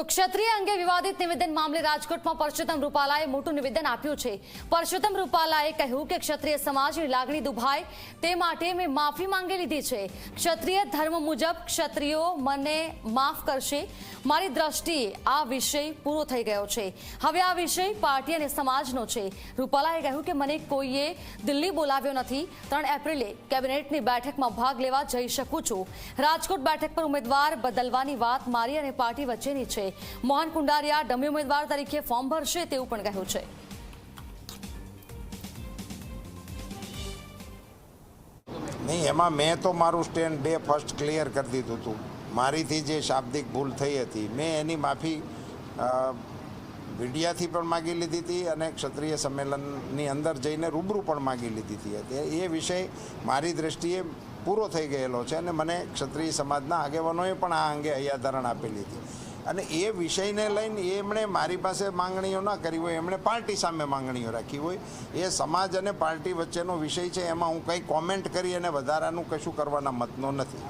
તો ક્ષત્રિય અંગે વિવાદિત નિવેદન મામલે રાજકોટમાં પરસોત્તમ રૂપાલાએ મોટું નિવેદન આપ્યું છે. પરસોત્તમ રૂપાલાએ કહ્યું કે ક્ષત્રિય સમાજની લાગણી દુભાય, તે માટે મેં માફી માંગી લીધી છે. ક્ષત્રિય ધર્મ મુજબ ક્ષત્રિયો મને માફ કરશે. મારી દ્રષ્ટિએ આ વિષય પૂરો થઈ ગયો છે. હવે આ વિષય પાર્ટી અને સમાજનો છે. રૂપાલાએ કહ્યું કે મને કોઈએ દિલ્હી બોલાવ્યો નથી. ત્રણ એપ્રિલે કેબિનેટની બેઠકમાં ભાગ લેવા જઈ શકું છું. રાજકોટ બેઠક પર ઉમેદવાર બદલવાની વાત મારી અને પાર્ટી વચ્ચેની છે. મોહન કુંડારિયા, ડમી ઉમેદવાર તરીકે ફોર્મ ભરશે તેવું પણ કહ્યું છે. નહીં, એમાં મેં તો મારું સ્ટેન્ડ ડે ફર્સ્ટ ક્લિયર કરી દીધું હતું. મારીથી જે શાબ્દિક ભૂલ થઈ હતી, મેં એની માફી મીડિયાથી પણ માગી લીધી હતી અને ક્ષત્રિય સંમેલનની અંદર જઈને રૂબરૂ પણ માગી લીધી હતી. એ વિષય મારી દ્રષ્ટિએ પૂરો થઈ ગયેલો છે અને મને ક્ષત્રિય સમાજના આગેવાનોએ પણ આ અંગે હૈયાધારણ આપેલી હતી. અને એ વિષયને લઈને એમણે મારી પાસે માંગણીઓ ના કરી હોય, એમણે પાર્ટી સામે માંગણીઓ રાખી હોય. એ સમાજ અને પાર્ટી વચ્ચેનો વિષય છે, એમાં હું કંઈ કોમેન્ટ કરી અને વધારાનું કશું કરવાના મતનો નથી.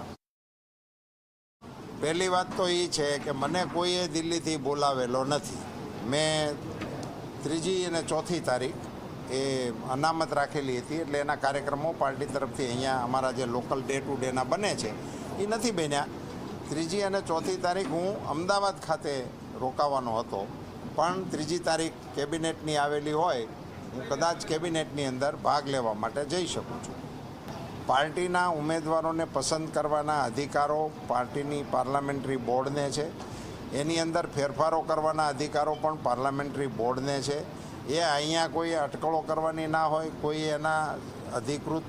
પહેલી વાત તો એ છે કે મને કોઈએ દિલ્હીથી બોલાવેલો નથી. મેં ત્રીજી અને ચોથી તારીખ એ અનામત રાખેલી હતી, એટલે એના કાર્યક્રમો પાર્ટી તરફથી અહીંયા અમારા જે લોકલ ડે ટુ ડેના બને છે, એ નથી બન્યા. ત્રીજી અને ચોથી તારીખ હું અમદાવાદ ખાતે રોકાવાનો હતો. પણ ત્રીજી તારીખ કેબિનેટની આવેલી હોય, હું કદાચ કેબિનેટની અંદર ભાગ લેવા માટે જઈ શકું છું. પાર્ટીના ઉમેદવારોને પસંદ કરવાના અધિકારો પાર્ટીની પાર્લામેન્ટરી બોર્ડને છે. એની અંદર ફેરફારો કરવાના અધિકારો પણ પાર્લામેન્ટરી બોર્ડને છે. એ અહીંયા કોઈ અટકળો કરવાની ના હોય, કોઈ એના અધિકૃત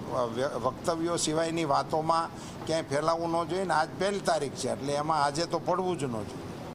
વક્તવ્યો સિવાયની વાતોમાં ક્યાંય ફેલાવવું ન જોઈએ. ને આજ પહેલી તારીખ છે, એટલે એમાં આજે તો પડવું જ ન જોઈએ.